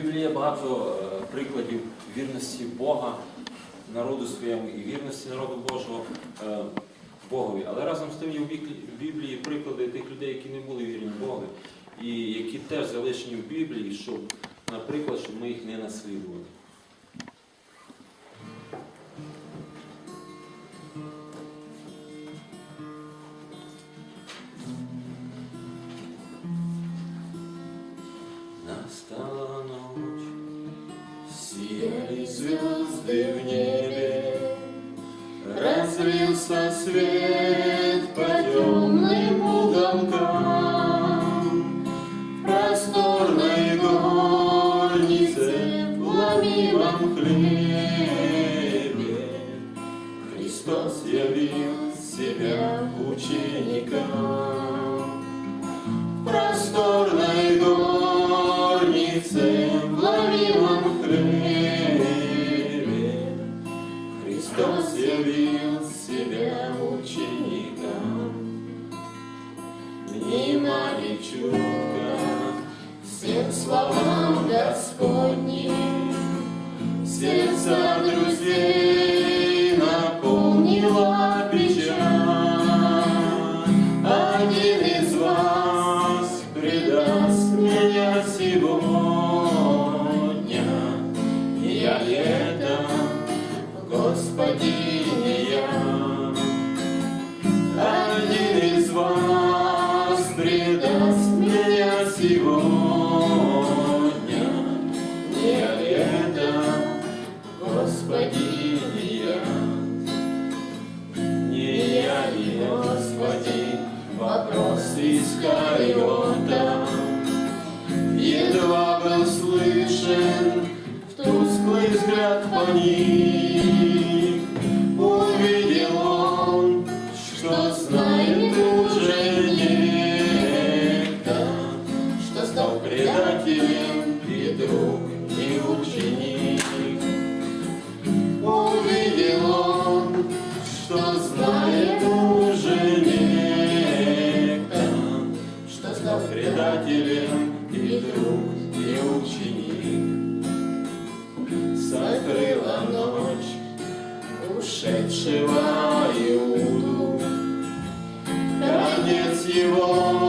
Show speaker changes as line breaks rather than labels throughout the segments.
Біблії є багато е, прикладів вірності Бога, народу своєму і вірності народу Божого е, Богові. Але разом з тим є в Біблії- приклади тих людей, які не були вірні Богові, і які теж залишені в Біблії, щоб, наприклад, щоб ми їх не наслідували. Настала ночь, сияли звезды в небе, Разлился свет по темным уголкам. Просторной горнице, в хлебе, Христос явил себя ученикам. Христос явил себя ученикам. Внимали чутко всем словам Господним, Сердца друзей Искариота, Едва был слышен в тусклый взгляд по ним, предателем и друг, и ученик. Закрыла ночь ушедшего Иуду, Конец его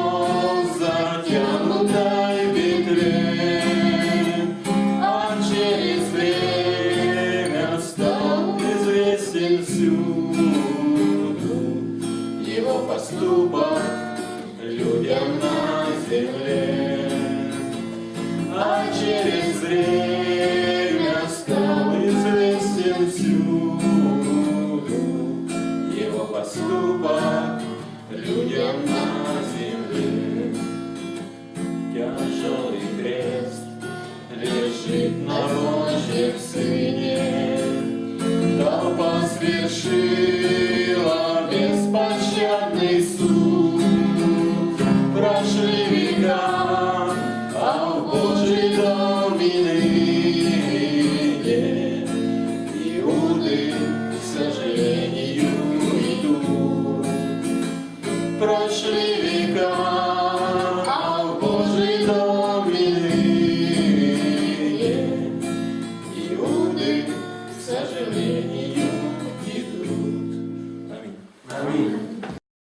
Прошли века,